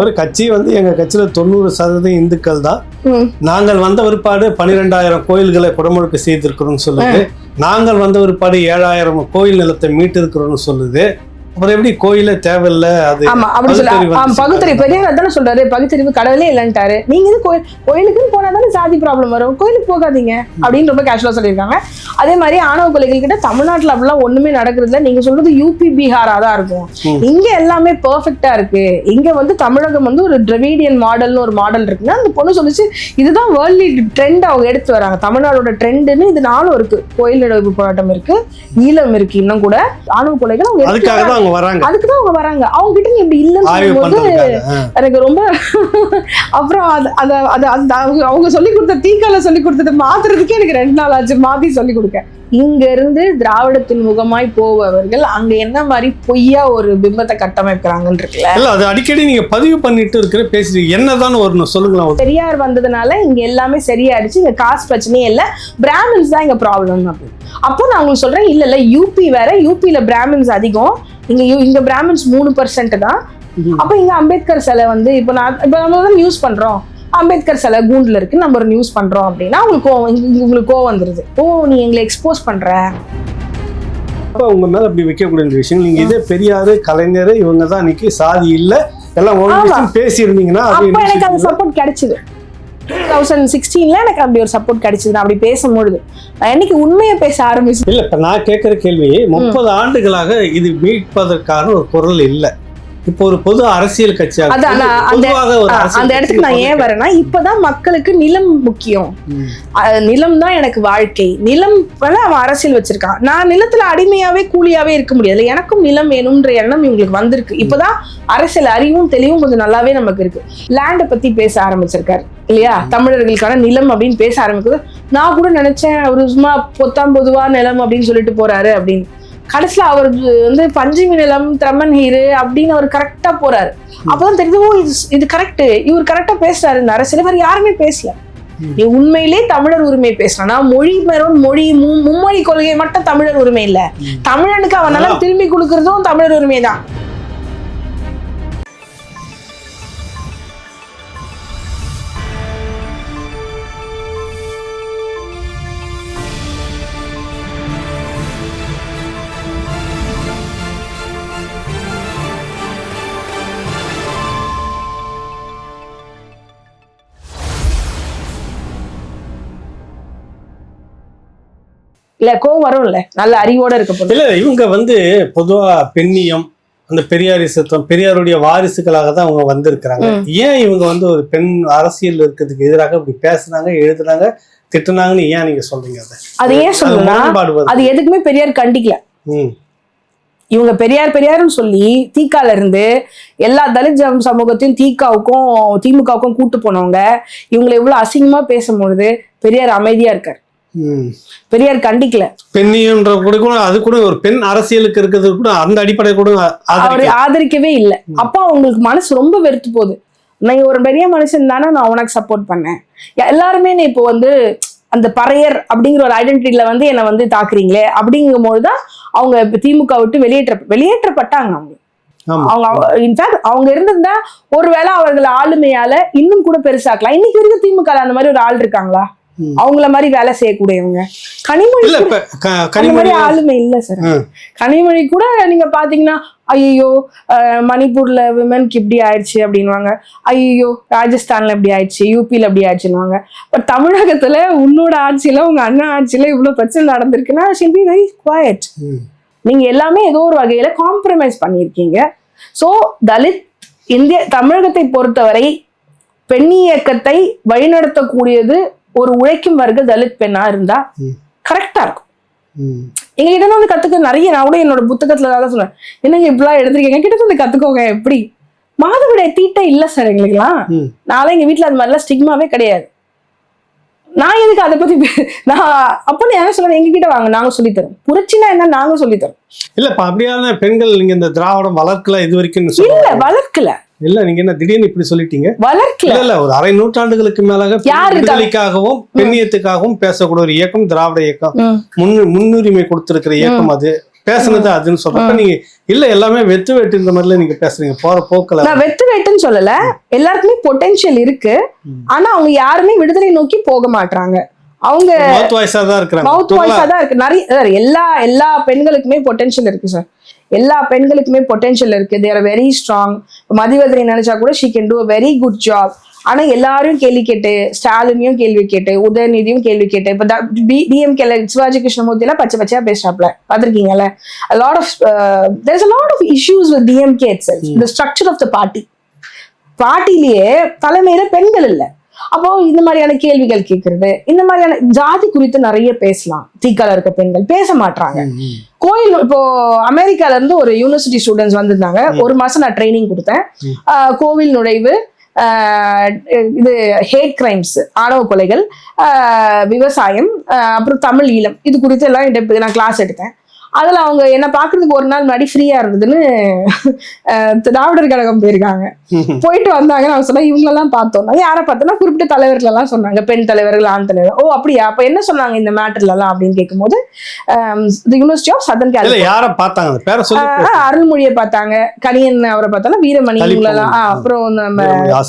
ஒரு கட்சி வந்து எங்க கட்சியில தொண்ணூறு சதவீதம் இந்துக்கள் தான். நாங்கள் வந்த பிற்பாடு பனிரெண்டாயிரம் கோயில்களை குடமுழுக்கு செய்திருக்கிறோம்னு சொல்லுது. நாங்கள் வந்த பிற்பாடு ஏழாயிரம் கோயில் நிலத்தை மீட்டிருக்கிறோம்னு சொல்லுது. அப்புறம் எப்படி கோயிலே தேவையில்லை அது ஆமா அப்படி சொல்ல பகுத்தறிவு பெரியார் அதானே சொல்றாரு பகுத்தறிவு கடவுளே இல்லைன்ட்டாரு. நீங்க இது கோயில் கோயிலுக்குன்னு போனா தானே சாதி ப்ராப்ளம் வரும். கோயிலுக்கு போகாதீங்க அப்படின்னு ரொம்ப கேஷுவலா சொல்லியிருக்காங்க. அதே மாதிரி ஆணவ கொலைகள் கிட்ட தமிழ்நாட்டுல அப்படிலாம் ஒண்ணுமே நடக்கிறது இல்ல நீங்க சொல்றது யூபி பீகாரா தான் இருக்கும். இங்க எல்லாமே பெர்ஃபெக்ட்டா இருக்கு. இங்க வந்து தமிழகம் வந்து ஒரு டிரவிடியன் மாடல்னு ஒரு மாடல் இருக்குன்னா அந்த பொண்ணு சொல்லிச்சு இதுதான் வேர்ல்ட்லி ட்ரெண்ட் அவங்க எடுத்து வராங்க. தமிழ்நாடோட ட்ரெண்டுன்னு இது நாளும் இருக்கு. கோயில் நடுவு போராட்டம் இருக்கு ஈழம் இருக்கு இன்னும் கூட. ஆணவ கொலைகள் அவங்க தான் அவங்க வராங்க. அதுக்கு தான் அவங்க வராங்க. அவங்க கிட்ட நீ இப்படி இல்லைன்னு ஆ. எனக்கு ரொம்ப அப்புறம் அது அத அவங்க அவங்க சொல்லி கொடுத்த தீக்கால சொல்லி கொடுத்தது மாத்துறதுக்கே எனக்கு ரெண்டு நாள் ஆச்சு. மாத்தி சொல்லி கொடுக்க இங்க இருந்து திராவிடத்தின் முகமாய் போபவர்கள் அங்க என்ன மாதிரி பொய்யா ஒரு பிம்பத்தை கட்டமைக்கிறாங்கன்னு இருக்குல்ல? இல்ல அது அடிக்கடி நீங்க பதிவு பண்ணிட்டு இருக்கிற பேசுறீங்க என்னதான் ஒரு சொல்லுங்களேன் பெரியார் வந்ததுனால இங்க எல்லாமே சரியாயிடுச்சு. இங்க காசு பிரச்சனையே இல்ல. பிராமின்ஸ் தான் இங்க ப்ராப்ளம் அப்படின்னு. அப்போ நான் உங்களுக்கு சொல்றேன் இல்ல இல்ல யூபி வேற. யூபியில பிராமின்ஸ் அதிகம். இங்க இங்க பிராமின்ஸ் மூணு பர்சன்ட் தான். அப்ப இங்க அம்பேத்கர் சிலை வந்து இப்போ நான் இப்போ நம்ம தான் நியூஸ் பண்றோம். அம்பேத்கர் சிலை கூண்டுல இருக்கு நம்ம ஒரு நியூஸ் பண்றோம் அப்படின்னா உங்களுக்கு உங்களுக்கு கோவம் வந்துருது. ஓ நீ எங்களை எக்ஸ்போஸ் பண்ற. அப்ப உங்க மேல அப்படி வைக்கக்கூடிய விஷயம். நீங்க இதே பெரியாரு கலைஞர் இவங்க தான் இன்னைக்கு சாதி இல்ல. எல்லாம். பேசி இருந்தீங்கன்னா எனக்கு அந்த சப்போர்ட் கிடைச்சது. டூ தௌசண்ட் சிக்ஸ்டீன்ல எனக்கு அப்படி ஒரு சப்போர்ட் கிடைச்சது. நான் அப்படி பேசும்பொழுது. நான் என்னைக்கு உண்மையை பேச ஆரம்பிச்சு இல்ல இப்ப நான் கேட்கிற கேள்வி முப்பது ஆண்டுகளாக இது மீட்பதற்கான ஒரு குரல் இல்லை. இப்போ ஒரு பொது அரசியல் கட்சியாக அந்த- இடத்துக்கு நான் ஏன் வரேன்னா இப்பதான் மக்களுக்கு நிலம் முக்கியம். நிலம் தான் எனக்கு வாழ்க்கை. நிலம் அவன் அரசியல் வச்சிருக்கான் நான் நிலத்துல அடிமையாவே கூலியாவே இருக்க முடியாது எனக்கும் நிலம் வேணும்ன்ற எண்ணம் இவங்களுக்கு வந்திருக்கு. இப்பதான் அரசியல் அறிவும் தெளிவும் கொஞ்சம் நல்லாவே நமக்கு இருக்கு. லேண்டை பத்தி பேச ஆரம்பிச்சிருக்காரு இல்லையா? தமிழர்களுக்கான நிலம் அப்படின்னு பேச ஆரம்பிக்குது. நான் கூட நினைச்சேன் அவரு சும்மா பொத்தாம் பொதுவா நிலம் அப்படின்னு சொல்லிட்டு போறாரு அப்படின்னு. கடைசியில அவர் வந்து பஞ்சமி நிலம் திரமன் ஹீரு அப்படின்னு அவர் கரெக்டா போறாரு. அப்பதான் தெரியுது ஓ இது இது கரெக்ட் இவர் கரெக்டா பேசுறாரு இந்த அரசியல் வேற யாருமே பேசல. நீ உண்மையிலே தமிழர் உரிமை பேசுறா மொழி மேலும் மொழி மும்மொழி கொள்கை மட்டும் தமிழர் உரிமை இல்ல. தமிழனுக்கு அவன் நல்லா திரும்பி கொடுக்கறதும் தமிழர் உரிமை தான் இல்ல கோவம் வரும்ல நல்ல அறிவோட இருக்க போது இல்ல இவங்க வந்து பொதுவா பெண்ணியம் அந்த பெரியாரிசத்தம் பெரியாருடைய வாரிசுகளாக தான் அவங்க வந்திருக்கிறாங்க. ஏன் இவங்க வந்து ஒரு பெண் அரசியல் இருக்கிறதுக்கு எதிராக இப்படி பேசுனாங்க எழுதுனாங்க திட்டுனாங்கன்னு ஏன் நீங்க சொல்றீங்க அதை அது ஏன் வருது. அது எதுக்குமே பெரியார் கண்டிக்கல. இவங்க பெரியார் பெரியார்னு சொல்லி தீக்கால இருந்து எல்லா தலித் சமூகத்தையும் தீக்காவுக்கும் திமுகவுக்கும் கூட்டு போனவங்க இவங்களை எவ்வளவு அசிங்கமா பேசும்பொழுது பெரியார் அமைதியா இருக்காரு. பெரியார் கண்டிக்கல. பெண்ணியம்ன்ற கூட கூட அது கூட ஒரு பெண் அரசியலுக்கு இருக்கிறது கூட அந்த அடிப்படை கூட அவரு ஆதரிக்கவே இல்லை. அப்போ அவங்களுக்கு மனசு ரொம்ப வெறுத்து போகுது. நீ ஒரு பெரிய மனுஷன் தானே நான் உனக்கு சப்போர்ட் பண்ணேன். எல்லாருமே நீ இப்போ வந்து அந்த பறையர் அப்படிங்கிற ஒரு ஐடென்டிட்டியில வந்து என்னை வந்து தாக்குறீங்களே அப்படிங்கும்போது தான் அவங்க இப்போ திமுக விட்டு வெளியேற்ற வெளியேற்றப்பட்டாங்க அவங்க. அவங்க இன்ஃபேக்ட் அவங்க இருந்திருந்தா ஒருவேளை அவர்கள் ஆளுமையால இன்னும் கூட பெருசாக்கலாம். இன்னைக்கு வரைக்கும் திமுக அந்த மாதிரி ஒரு ஆள் இருக்காங்களா. அவங்கள மாதிரி வேலை செய்யக்கூடியவங்க. கனிமொழி கனிமொழி ஆளுமை இல்ல சார். கனிமொழி கூட நீங்க பாத்தீங்கன்னா ஐயோ மணிப்பூர்ல விமனுக்கு இப்படி ஆயிடுச்சு அப்படின்வாங்க ஐயோ ராஜஸ்தான்ல இப்படி ஆயிடுச்சு யூபில இப்படி ஆயிடுச்சுன்னுவாங்க. பட் தமிழகத்துல உன்னோட ஆட்சியில உங்க அண்ணா ஆட்சியில இவ்வளவு பிரச்சனை நடந்திருக்குன்னா ஷில் பி வெரி குவாய்ட். நீங்க எல்லாமே ஏதோ ஒரு வகையில காம்ப்ரமைஸ் பண்ணியிருக்கீங்க. ஸோ தலித் இந்திய தமிழகத்தை பொறுத்தவரை பெண் இயக்கத்தை வழிநடத்தக்கூடியது ஒரு உழைக்கும் வர்க்க தலித் பெண்ணா இருந்தா. கரெக்டா இருக்கும். ம். எங்ககிட்ட இருந்து வந்து கத்துக்க நிறைய நான் கூட என்னோட புத்தகத்துல தான் சொன்னேன். என்னங்க இப்படிலாம் எடுத்திருக்கீங்க என்கிட்ட இருந்து கத்துக்கோங்க எப்படி? மாதவிடாய் தீட்டே இல்ல சார் எங்களுக்குலாம். நான்லாம் எங்க வீட்ல அது மாதிரிலாம் ஸ்டிக்மாவே கிடையாது. நான் எதுக்கு அதை பத்தி நான் அப்போ நான் என்ன சொல்றேன் எங்க கிட்ட வாங்க நாங்க சொல்லித்தரோம் புரட்சினா என்ன? நாங்க சொல்லித்தரோம் இல்ல இப்ப அப்படியான பெண்கள் நீங்க இந்த திராவிடம் வளர்க்கல இது வரைக்கும் இல்ல வளர்க்கல. இல்ல நீங்க என்ன திடீர்னு இப்படி சொல்லிட்டீங்க? வளர்க்கல. இல்ல ஒரு அரை நூற்றாண்டுகளுக்கு மேலாக? விடுதலைக்காகவும் பெண்ணியத்துக்காகவும் பேசக்கூடிய ஒரு இயக்கம் திராவிட இயக்கம். முன் முன்னுரிமை கொடுத்திருக்கிற இயக்கம் அது. பேசுனது அதுன்னு சொல்றப்ப நீங்க இல்ல எல்லாமே வெத்து வெட்டு இந்த மாதிரில நீங்க பேசுறீங்க. போற போக்கல நான் வெத்து வெட்டுன்னு சொல்லல. எல்லாருக்குமே பொட்டென்ஷியல் இருக்கு. ஆனா அவங்க யாருமே விடுதலை நோக்கி போக மாட்றாங்க. அவங்க மவுத் வாய்ஸா தான் இருக்கிறாங்க. மவுத் வாய்ஸா தான் இருக்கு. நிறைய எல்லா எல்லா பெண்களுக்குமே பொட்டென்ஷியல் இருக்கு சார். எல்லா பெண்களுக்குமே பொட்டென்ஷியல் இருக்கு. தேர் வெரி ஸ்ட்ராங் மதிவதனை நினைச்சா கூட she can do very good job ஆனா எல்லாரும் கேள்வி கேட்டு ஸ்டாலினையும் கேள்வி கேட்டு உதயநிதியும் கேள்வி கேட்டு இப்ப டிஎம்கேல சிவாஜி கிருஷ்ணமூர்த்தி எல்லாம் பச்சை பச்சையா பேசுறாப்ல. பாத்திருக்கீங்கல்ல lot of there's a lot of issues with DMK itself the structure of the party பார்ட்டிலேயே தலைமையில பெண்கள் இல்ல. அப்போ இந்த மாதிரியான கேள்விகள் கேட்கறது இந்த மாதிரியான ஜாதி குறித்து நிறைய பேசலாம். தீக்கால இருக்க பெண்கள் பேச மாட்றாங்க. ம், ம். கோயில் இப்போ அமெரிக்கால இருந்து ஒரு யூனிவர்சிட்டி ஸ்டூடெண்ட்ஸ் வந்திருந்தாங்க. ஒரு மாசம் நான் ட்ரைனிங் கொடுத்தேன். கோவில் நுழைவு இது ஹேட் கிரைம்ஸ் ஆணவ கொலைகள் ஆஹ் விவசாயம் அப்புறம் தமிழ் ஈழம் இது குறித்து எல்லாம் நான் கிளாஸ் எடுத்தேன். அதுல அவங்க என்ன பாக்குறதுக்கு ஒரு நாள் முன்னாடி ஃப்ரீயா இருந்ததுன்னு திராவிடர் கழகம் போயிருக்காங்க. போயிட்டு வந்தாங்க நான் சொன்னேன் இவங்களெல்லாம் பார்த்தோம் நான் யாரை பார்த்தோன்னா குறிப்பிட்ட தலைவர்கள் எல்லாம் சொன்னாங்க பெண் தலைவர்கள் ஆண் தலைவர் ஓ அப்படியா? அப்ப என்ன சொன்னாங்க இந்த மேட்டர்ல எல்லாம் அப்படின்னு கேட்கும்போது யூனிவர்சிட்டி ஆஃப் சதன் கேலிஃபோர்னியா அருள்மொழியை பார்த்தாங்க. கனியன் அவரை பார்த்தாலும் வீரமணி. இவங்களெல்லாம் அப்புறம் நம்ம.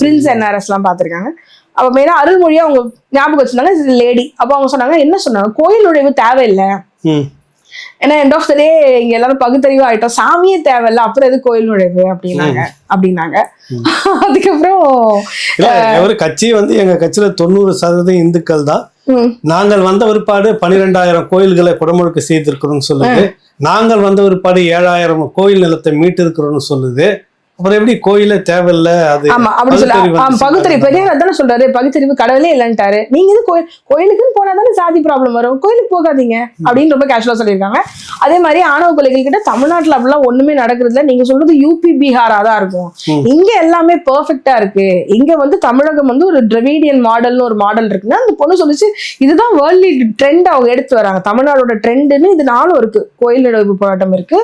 பிரின்ஸ் என்ஆர்எஸ் எல்லாம் பார்த்திருக்காங்க. அப்ப மெயினா அருள்மொழியை அவங்க ஞாபகம் வச்சிருந்தாங்க லேடி அப்போ அவங்க சொன்னாங்க என்ன சொன்னாங்க? கோயில் நுழைவு தேவையில்லை. ஏன்னா எண்ட் ஆஃப் த டே இங்க எல்லாரும் பகுத்தறிவு ஆயிட்டோம் சாமியே தேவையில்ல அப்புறம் எது கோயில் நுழைவு அப்படின்னாங்க. அப்படின்னாங்க. அதுக்கப்புறம் ஒரு கட்சி வந்து எங்க கட்சியில தொண்ணூறு சதவீதம் இந்துக்கள் தான். நாங்கள் வந்த பிற்பாடு பனிரெண்டாயிரம் கோயில்களை குடமுழுக்கு செய்திருக்கிறோம்னு சொல்லுது. நாங்கள் வந்த பிற்பாடு ஏழாயிரம் கோயில் நிலத்தை மீட்டிருக்கிறோம்னு சொல்லுது. அப்புறம் எப்படி கோயிலே தேவையில்ல அது ஆமா அப்படி சொல்ல. பகுத்தறிவு பெரியார் அதானே சொல்றாரு பகுத்தறிவு கடவுளே இல்லைன்ட்டாரு. நீங்க இது கோயில் கோயிலுக்குன்னு போனா தானே சாதி ப்ராப்ளம் வரும். கோயிலுக்கு போகாதீங்க. அப்படின்னு ரொம்ப கேஷுவலா சொல்லியிருக்காங்க. அதே மாதிரி ஆணவ கொலைகள் கிட்ட தமிழ்நாட்டுல அப்படிலாம் ஒண்ணுமே நடக்கிறது இல்ல நீங்க சொல்றது யூபி பீகாரா தான் இருக்கும். இங்க எல்லாமே பெர்ஃபெக்டா இருக்கு. இங்க வந்து தமிழகம் வந்து ஒரு டிரவிடியன் மாடல்னு ஒரு மாடல் இருக்குன்னா அந்த பொண்ணு சொல்லிச்சு இதுதான் வேர்ல்ட்லி ட்ரெண்ட் அவங்க எடுத்து வராங்க. தமிழ்நாடோட ட்ரெண்டுன்னு இது நாளும் இருக்கு. கோயில் நுழைவு போராட்டம் இருக்கு.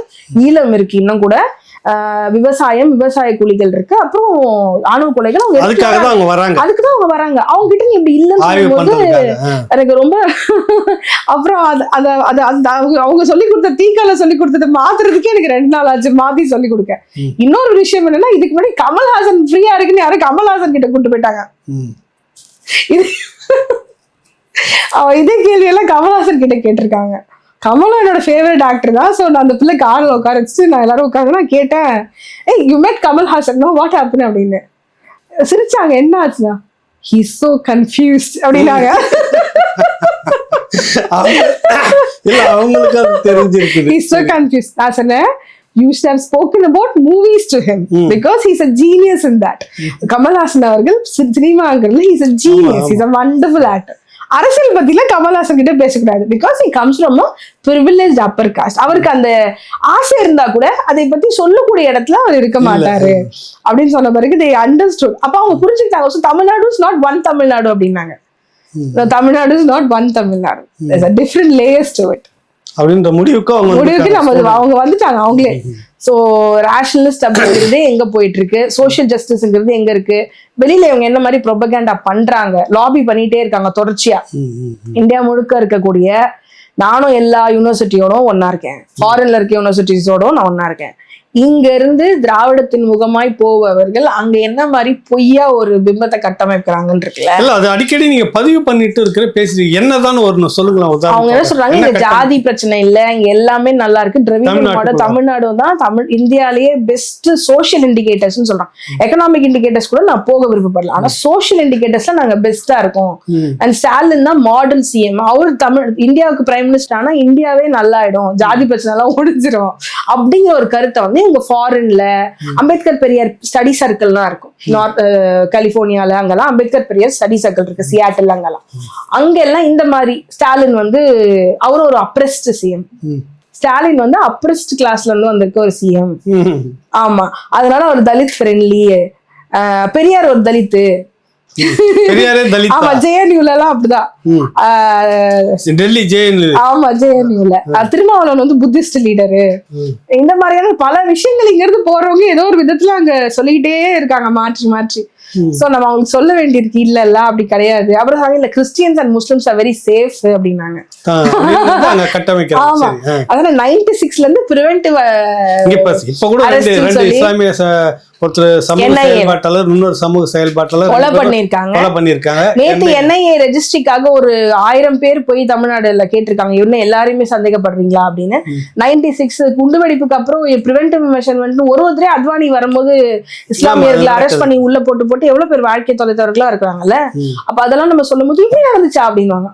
ஈழம் இருக்கு இன்னும் கூட. விவசாயம் விவசாய கூலிகள் இருக்கு. அப்புறம் ஆணவ கொலைகள் அவங்க அதுக்காக தான் அவங்க வராங்க. அதுக்கு தான் அவங்க வராங்க. அவங்க கிட்ட நீ இப்படி இல்லைன்னு சொல்லும்போது. எனக்கு ரொம்ப அப்புறம் அது அத அது அந்த அவங்க அவங்க சொல்லி கொடுத்த தீக்கால சொல்லி கொடுத்தது மாத்துறதுக்கே எனக்கு ரெண்டு நாள் ஆச்சு. மாத்தி சொல்லி கொடுக்க. இன்னொரு விஷயம் என்னன்னா இதுக்கு முன்னாடி கமல்ஹாசன் ஃப்ரீயா இருக்குன்னு யாரும் கமல்ஹாசன் கிட்ட கூட்டு போயிட்டாங்க. இது இதே கேள்வி எல்லாம் கமல்ஹாசன் கிட்ட கேட்டிருக்காங்க. கமலும் என்னோட ஃபேவரட் ஆக்டர் தான். ஸோ நான் அந்த பிள்ளை காரில் உட்கார வச்சுட்டு நான் எல்லாரும் உட்காந்து நான் கேட்டேன் hey you mad Kamal Haasan no what happen அப்படின்னு. சிரிச்சாங்க என்ன ஆச்சுன்னா ஹி சோ கன்ஃபியூஸ்ட் அப்படின்னாங்க. அவங்களுக்கு அது தெரிஞ்சிருக்குது. ஹி சோ கன்ஃபியூஸ்ட் நான் சொன்னேன் you should have spoken about movies to him. Because he's a genius in that Kamal Haasan அவர்கள் சினிமாங்கிறதுல he's a genius. Is a wonderful actor அரசியல் பத்திலாம் கமல்ஹாசன் கிட்ட பேசக்கூடாது. Because comes from a privileged upper caste. அவருக்கு அந்த ஆசை இருந்தா கூட அதை பத்தி சொல்லக்கூடிய இடத்துல அவர் இருக்க. மாட்டாரு. அப்படின்னு சொன்ன பிறகு they understood. அப்ப அவங்க புரிஞ்சுக்கிட்டாங்க. Tamil Nadu is not one Tamil Nadu அப்படின்னாங்க. Tamil Nadu is not one Tamil Nadu different layers to it. அப்படின்ற முடிவுக்கு அவங்க முடிவுக்கு நம்ம. அவங்க வந்துட்டாங்க அவங்களே. சோ ரேஷனலிஸ்ட் அப்படிங்கிறது எங்க போயிட்டு இருக்கு சோஷியல் ஜஸ்டிஸ்ங்கிறது எங்க இருக்கு? வெளியில இவங்க என்ன மாதிரி ப்ரொபகேண்டா பண்றாங்க? லாபி பண்ணிட்டே இருக்காங்க தொடர்ச்சியா. இந்தியா முழுக்க இருக்கக்கூடிய நானும் எல்லா யூனிவர்சிட்டியோடும் ஒண்ணா இருக்கேன். ஃபாரின்ல இருக்க யூனிவர்சிட்டிஸோடும் நான் ஒண்ணா இருக்கேன். இங்க இருந்து திராவிடத்தின் முகமாய் போபவர்கள் அங்க என்ன மாதிரி பொய்யா ஒரு பிம்பத்தை கட்டமைக்கிறாங்கன்னு இருக்குல்ல இல்ல அது அடிக்கடி நீங்க பதிவு பண்ணிட்டு இருக்கிற பேசுறீங்க என்னதான் வரணும் சொல்லுங்களேன் அவங்க என்ன சொல்றாங்க கட்டம்? ஜாதி பிரச்சனை இல்ல இங்க எல்லாமே நல்லா இருக்கு. மாடல் தமிழ்நாடு தான் தமிழ் இந்தியாலேயே பெஸ்ட் சோஷியல் இண்டிகேட்டர்ஸ் சொல்றாங்க எக்கனாமிக் இண்டிகேட்டர்ஸ் கூட நான் போக விருப்பப்படல. ஆனா சோஷியல் இண்டிகேட்டர்ஸ்ல நாங்க பெஸ்டா இருக்கோம். அண்ட் ஸ்டாலின் தான் மாடல் சிஎம் அவர் தமிழ் இந்தியாவுக்கு பிரைம் மினிஸ்டர் ஆனா இந்தியாவே நல்லாயிடும் ஜாதி பிரச்சனை எல்லாம் ஒழிஞ்சிரும் அப்படிங்கிற ஒரு கருத்தை வந்து இவங்க ஃபாரின்ல அம்பேத்கர் பெரியார் ஸ்டடி சர்க்கிள்லாம் இருக்கும். நார்த் கலிபோர்னியால அங்கெல்லாம் அம்பேத்கர் பெரியார் ஸ்டடி சர்க்கிள் இருக்கு. சியாட்டில் அங்கெல்லாம். அங்கெல்லாம் இந்த மாதிரி ஸ்டாலின் வந்து அவரும் ஒரு அப்ரெஸ்ட் சிஎம். ஸ்டாலின் வந்து அப்ரெஸ்ட் கிளாஸ்ல இருந்து வந்திருக்க ஒரு சிஎம். ஆமா. அதனால அவர் தலித் ஃப்ரெண்ட்லி பெரியார் ஒரு தலித்து ஆமா ஜேஎன்யூல எல்லாம் அப்படிதான் டெல்லி ஜெயிலு ஆமா ஜேஎன்யூல திருமாவளவன் வந்து புத்திஸ்ட் லீடரு. இந்த மாதிரியான பல விஷயங்கள் இங்க இருந்து போறவங்க ஏதோ ஒரு விதத்துல அங்க சொல்லிக்கிட்டே இருக்காங்க மாற்றி மாற்றி. சோ நம்ம அவங்களுக்கு சொல்ல வேண்டியிருக்கு இல்ல இல்ல அப்படி கிடையாது. அப்புறம் சொன்னாங்க, இல்ல Christians and Muslims are very safe அப்படின்னாங்க. ஆமா. அதனால நைன்டி சிக்ஸ்ல இருந்து ப்ரிவென்டிவ் இப்ப கூட ஒருத்தர் சமூக. செயல்பாட்டாளர் இன்னொரு சமூக செயல்பாட்டாளர் கொலை பண்ணிருக்காங்க கொலை பண்ணிருக்காங்க நேத்து என்ஐஏ ரெஜிஸ்ட்ரிக்காக ஒரு ஆயிரம் பேர் போய் தமிழ்நாடுல கேட்டிருக்காங்க. இன்னும் எல்லாரையுமே சந்தேகப்படுறீங்களா அப்படின்னு. நைன்டி சிக்ஸ் குண்டுவெடிப்புக்கு அப்புறம் பிரிவென்டிவ் மெஷர்மெண்ட் ஒரு ஒருத்தரே அத்வானி வரும்போது இஸ்லாமியர்களை அரெஸ்ட் பண்ணி உள்ள போட்டு போட்டு எவ்வளவு பேர் வாழ்க்கை தொலைத்தவர்களா இருக்கிறாங்கல்ல. அப்ப அதெல்லாம் நம்ம சொல்லும் போது இப்படி நடந்துச்சா அப்படின்வாங்க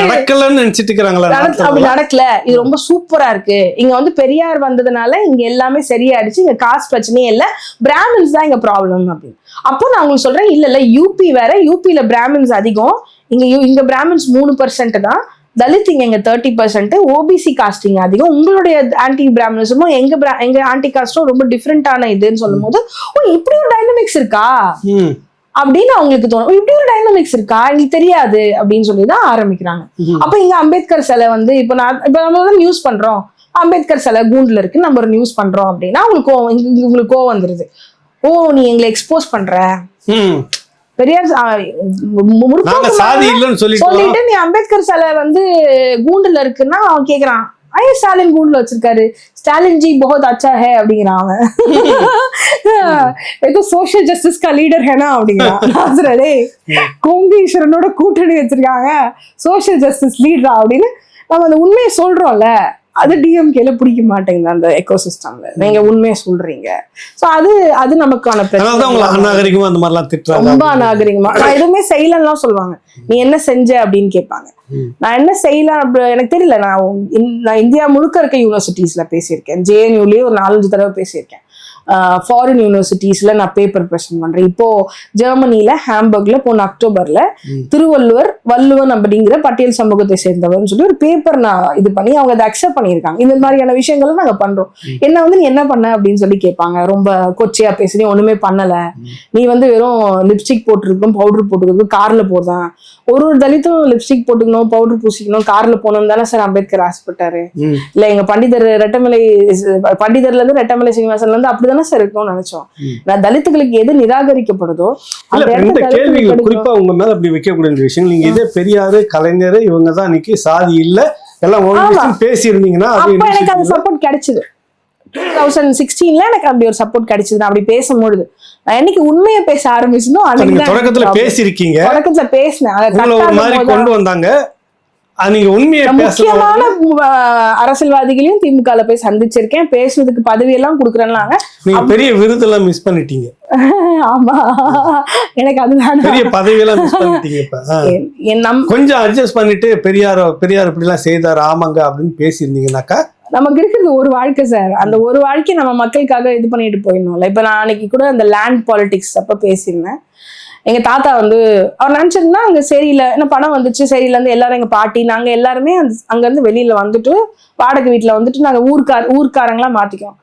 நடக்கலன்னு நினைச்சிட்டு இருக்கிறாங்களா? அப்படி நடக்கல. இது ரொம்ப சூப்பரா இருக்கு. இங்க வந்து பெரியார் வந்ததுனால இங்க எல்லாமே சரியாயிடுச்சு. இங்க காசு பிரச்சனையே இல்ல. பிராமின்ஸ் தான் இங்க ப்ராப்ளம் அப்படின்னு. அப்போ நான் உங்களுக்கு சொல்றேன் இல்ல இல்ல யூபி வேற. யூபில பிராமின்ஸ் அதிகம். இங்க இங்க பிராமின்ஸ் மூணு பர்சன்ட் தான். தலித் இங்க எங்க தேர்ட்டி பர்சன்ட் ஓபிசி காஸ்டிங் அதிகம். உங்களுடைய ஆன்டி பிராமினிசமும் எங்க எங்க ஆன்டி காஸ்டும் ரொம்ப டிஃப்ரெண்டான இதுன்னு சொல்லும் போது ஓ இப்படி ஒரு டைனமிக்ஸ் இருக்கா? அப்படின்னு அவங்களுக்கு தோணும். இப்படி ஒரு டைனமிக்ஸ் இருக்கா? எங்களுக்கு தெரியாது அப்படின்னு சொல்லி தான் ஆரம்பிக்கிறாங்க அப்ப இங்க அம்பேத்கர் சிலை வந்து இப்ப நான் இப்ப நம்ம தான் நியூஸ் பண்றோம். அம்பேத்கர் சிலை கூண்டுல இருக்கு நம்ம ஒரு நியூஸ் பண்றோம் அப்படின்னா உங்களுக்கு கோவம் உங்களுக்கு கோவம் வந்துருது. ஓ நீ எங்களை எக்ஸ்போஸ் பண்ற? பெரியார் சொல்லிட்டு நீ அம்பேத்கர் சிலை வந்து கூண்டுல இருக்குன்னா அவன் கேக்குறான். ஐயா ஸ்டாலின் கூண்டுல வச்சிருக்காரு. ஸ்டாலின் ஜி பகத் அச்சா ஹே? அப்படிங்கிறான் அவன். ஏதோ சோஷியல் ஜஸ்டிஸ் கா லீடர் ஹேனா அப்படிங்கிறான் கொங்கு ஈஸ்வரனோட கூட்டணி வச்சிருக்காங்க. சோஷியல் ஜஸ்டிஸ் லீடரா அப்படின்னு நம்ம அந்த உண்மையை சொல்றோம்ல அது டிஎம்கேல பிடிக்க மாட்டேங்குது அந்த எக்கோசிஸ்டம்ல நீங்க உண்மையை சொல்றீங்க. சோ அது அது நமக்கான அநாகரிகமா அந்த மாதிரிலாம் திட்டுறாங்க ரொம்ப அநாகரிகமா. நான் எதுவுமே செய்யலன்னுலாம் சொல்லுவாங்க. நீ என்ன செஞ்ச? அப்படின்னு கேட்பாங்க. நான் என்ன செய்யலாம் அப்படி எனக்கு தெரியல. நான் நான் இந்தியா முழுக்க இருக்க யூனிவர்சிட்டிஸ்ல பேசியிருக்கேன். ஜேஎன்யூலயே ஒரு நாலஞ்சு தடவை பேசியிருக்கேன். ஃபாரின் யூனிவர்சிட்டிஸ்ல நான் பேப்பர் ப்ரெசென்ட் பண்றேன். இப்போ ஜெர்மனில ஹாம்பர்க்ல போன அக்டோபர்ல. திருவள்ளுவர் வள்ளுவன் அப்படிங்கிற பட்டியல் சமூகத்தை சேர்ந்தவர்னு சொல்லி ஒரு பேப்பர் நான் இது பண்ணி அவங்க அதை அக்செப்ட் பண்ணியிருக்காங்க. இந்த மாதிரியான விஷயங்களும் நாங்க பண்றோம். என்ன வந்து நீ என்ன பண்ண? அப்படின்னு சொல்லி கேட்பாங்க. ரொம்ப கொச்சையா பேசி நீ ஒண்ணுமே பண்ணல. நீ வந்து வெறும் லிப்ஸ்டிக் போட்டிருக்கணும் பவுடர் போட்டுருக்கணும் கார்ல போடுதான் ஒரு ஒரு தலித்தும் லிப்ஸ்டிக் போட்டுக்கணும் பவுடர் பூசிக்கணும் கார்ல போகணும் தானே சார் அம்பேத்கர் ஆசைப்பட்டாரு. இல்ல எங்க பண்டிதர் ரெட்டமலை பண்டிதர்ல இருந்து ரெட்டமலை சீனிவாசன்ல இருந்து அப்படிதானே சார் இருக்கணும்னு நினைச்சோம். நான் தலித்துகளுக்கு எது நிராகரிக்கப்படுதோ இந்த கேள்விகள் குறிப்பா உங்க மேல அப்படி வைக்கக்கூடிய விஷயங்கள். நீங்க இதே பெரியாரு கலைஞர் இவங்க தான் இன்னைக்கு சாதி இல்ல. எல்லாம். பேசி இருந்தீங்கன்னா எனக்கு அந்த சப்போர்ட் கிடைச்சது. டூ தௌசண்ட் சிக்ஸ்டீன்ல எனக்கு அப்படி ஒரு சப்போர்ட் கிடைச்சது. நான் அப்படி பேசும்பொழுது. நான் என்னைக்கு உண்மையை பேச ஆரம்பிச்சனோ அன்னைக்கு தான் தொடக்கத்துல. பேசியிருக்கீங்க. தொடக்கத்துல பேசினேன். கொண்டு வந்தாங்க. நீங்க உண்மையை முக்கியமான அரசியல்வாதிகளையும் திமுகல போய் சந்திச்சிருக்கேன். பேசுனதுக்கு பதவி எல்லாம் கொடுக்குறேன்னாங்க நீங்க பெரிய விருதெல்லாம் மிஸ் பண்ணிட்டீங்க. ஆமா. எனக்கு அதுதான்? பெரிய பதவியெல்லாம் மிஸ் பண்ணிட்டீங்க இப்ப. கொஞ்சம் அட்ஜஸ்ட் பண்ணிட்டு பெரியார் பெரியார் இப்படி எல்லாம் செய்தார் ஆமாங்க அப்படின்னு பேசியிருந்தீங்கன்னாக்கா? நமக்கு இருக்கிறது ஒரு வாழ்க்கை சார் அந்த ஒரு வாழ்க்கை நம்ம மக்களுக்காக இது பண்ணிட்டு போயிடணும்ல. இப்ப நான் அன்னைக்கு கூட அந்த லேண்ட் பாலிடிக்ஸ் அப்ப பேசியிருந்தேன். எங்க தாத்தா வந்து அவர் நினைச்சிருந்தா அங்க சரியில்லை என்ன பணம் வந்துச்சு சரியில்ல இருந்து எல்லாரும் எங்க பாட்டி நாங்க எல்லாருமே அங்க இருந்து வெளியில வந்துட்டு வாடகை வீட்டுல வந்துட்டு நாங்க ஊர்க்கார் ஊர்க்காரங்களா மாத்திக்கோம்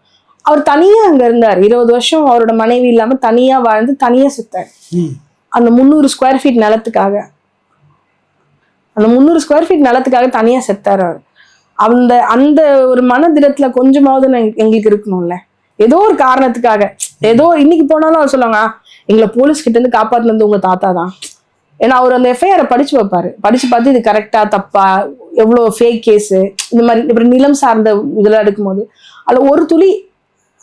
அவர் தனியா அங்க இருந்தார். இருபது வருஷம் அவரோட மனைவி இல்லாம தனியா வாழ்ந்து தனியா செத்தார். அந்த முந்நூறு ஸ்கொயர் ஃபீட் நிலத்துக்காக. அந்த முந்நூறு ஸ்கொயர் ஃபீட் நிலத்துக்காக தனியா செத்தார் அவர். அந்த அந்த ஒரு மனதிடத்துல கொஞ்சமாவது எங்களுக்கு இருக்கணும்ல. ஏதோ ஒரு காரணத்துக்காக. ஏதோ இன்னைக்கு போனாலும் அவர் சொல்லுவாங்க "ஆ, எங்களை போலீஸ் கிட்ட இருந்து காப்பாத்துனது உங்க தாத்தா தான் ஏன்னா அவர் அந்த எஃப்ஐஆரை படிச்சு வைப்பாரு. படிச்சு பார்த்து இது கரெக்டா தப்பா எவ்வளோ ஃபேக் கேஸ் இந்த மாதிரி இப்படி நிலம் சார்ந்த இதெல்லாம் எடுக்கும்போது அதுல ஒரு துளி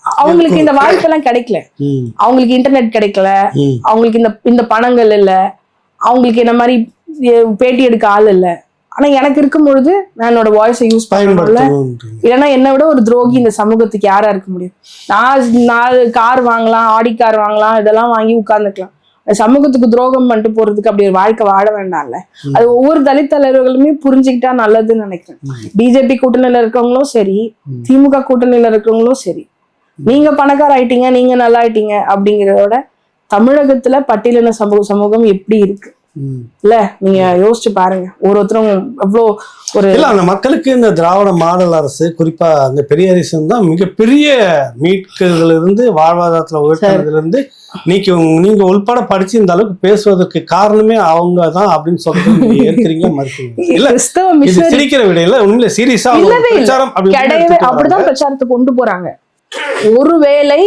அவங்களுக்கு இந்த வாய்ப்பெல்லாம் கிடைக்கல. அவங்களுக்கு இன்டர்நெட் கிடைக்கல. அவங்களுக்கு இந்த இந்த பணங்கள் இல்ல. அவங்களுக்கு என்ன மாதிரி பேட்டி எடுக்க ஆள் இல்ல. ஆனா எனக்கு இருக்கும் பொழுது நான் என்னோட வாய்ஸை யூஸ் பயன்படுத்தணும் இல்லைன்னா என்னை விட ஒரு துரோகி இந்த சமூகத்துக்கு யாரா இருக்க முடியும்? நான் நாலு கார் வாங்கலாம் ஆடி கார் வாங்கலாம் இதெல்லாம் வாங்கி உட்கார்ந்துக்கலாம். சமூகத்துக்கு துரோகம் பண்ணிட்டு போறதுக்கு அப்படி ஒரு வாழ்க்கை வாழ வேண்டாம்ல. அது ஒவ்வொரு தலித் தலைவர்களுமே புரிஞ்சுக்கிட்டா நல்லதுன்னு நினைக்கிறேன். பிஜேபி கூட்டணியில இருக்கவங்களும் சரி. திமுக கூட்டணியில இருக்கவங்களும் சரி. நீங்க பணக்கார ஆயிட்டீங்க நீங்க நல்லா ஆயிட்டீங்க அப்படிங்கிறதோட தமிழகத்துல பட்டியலின சமூக சமூகம் எப்படி இருக்கு. இல்ல நீங்க யோசிச்சு பாருங்க. ஒரு ஒருத்தரும் எவ்வளோ ஒரு இல்ல அந்த மக்களுக்கு இந்த திராவிட மாடல் அரசு குறிப்பா அந்த பெரியாரிசம் தான் மிகப்பெரிய மீட்கிறதுல இருந்து வாழ்வாதாரத்துல உயர்த்துறதுல இருந்து நீங்க நீங்க உள்பட படிச்சு இந்த அளவுக்கு பேசுவதற்கு காரணமே அவங்க தான் அப்படின்னு சொல்றது ஏற்கிறீங்க மறுக்கிறீங்க. இல்ல கிறிஸ்தவ சிரிக்கிற விடையில உண்மையில சீரியஸா. பிரச்சாரம் அப்படிதான். பிரச்சாரத்தை கொண்டு போறாங்க. ஒருவேளை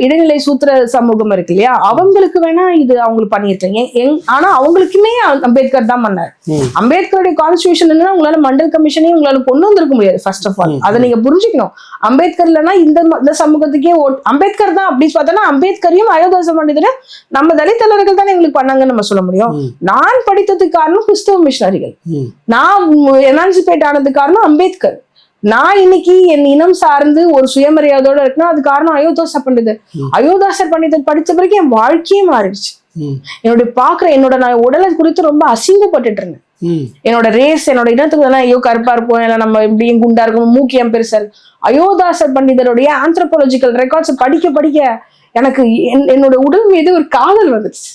இடைநிலை சூத்திர சமூகம் இருக்கு இல்லையா அவங்களுக்கு வேணா இது அவங்களுக்கு எங்- ஆனா அவங்களுக்குமே அம்பேத்கர் தான் பண்ணார். அம்பேத்கருடைய கான்ஸ்டியூஷன் உங்களால மண்டல் கமிஷனே உங்களால கொண்டு வந்திருக்க முடியாது ஃபர்ஸ்ட் ஆஃப் ஆல். அதை நீங்க புரிஞ்சுக்கணும் அம்பேத்கர் இல்லைன்னா இந்த சமூகத்துக்கே ஓட் அம்பேத்கர் தான் அப்படி பார்த்தோன்னா அம்பேத்கரையும் அயோத்தாச பண்டிதரையும் நம்ம தலித் தலைவர்கள் தானே எங்களுக்கு பண்ணாங்கன்னு நம்ம சொல்ல முடியும். நான் படித்ததுக்கு காரணம் கிறிஸ்தவ மிஷனரிகள். நான் எனான்சிபேட் ஆனதுக்கு காரணம் அம்பேத்கர் நான் இன்னைக்கு என் இனம் சார்ந்து ஒரு சுயமரியாதையோட இருக்குன்னா அது காரணம் அயோத்தாச பண்டிதர் ம். அயோத்தாசர் பண்டிதர் படிச்ச பிறகு என் வாழ்க்கையே மாறிடுச்சு. என்னுடைய பாக்குற என்னோட நான் உடலை குறித்து ரொம்ப அசிங்கப்பட்டுட்டு இருந்தேன். என்னோட ரேஸ் என்னோட இனத்துக்கு தானே ஐயோ கருப்பா இருப்போம். இல்லை நம்ம இப்படியும் குண்டா இருக்கும் மூக்கியம் பெருசா இருக்கு. அயோத்தாசர் பண்டிதருடைய ஆந்த்ரோபாலஜிக்கல் ரெக்கார்ட்ஸ் படிக்க படிக்க எனக்கு என்- என்னோட உடல் மீது ஒரு காதல் வந்துடுச்சு.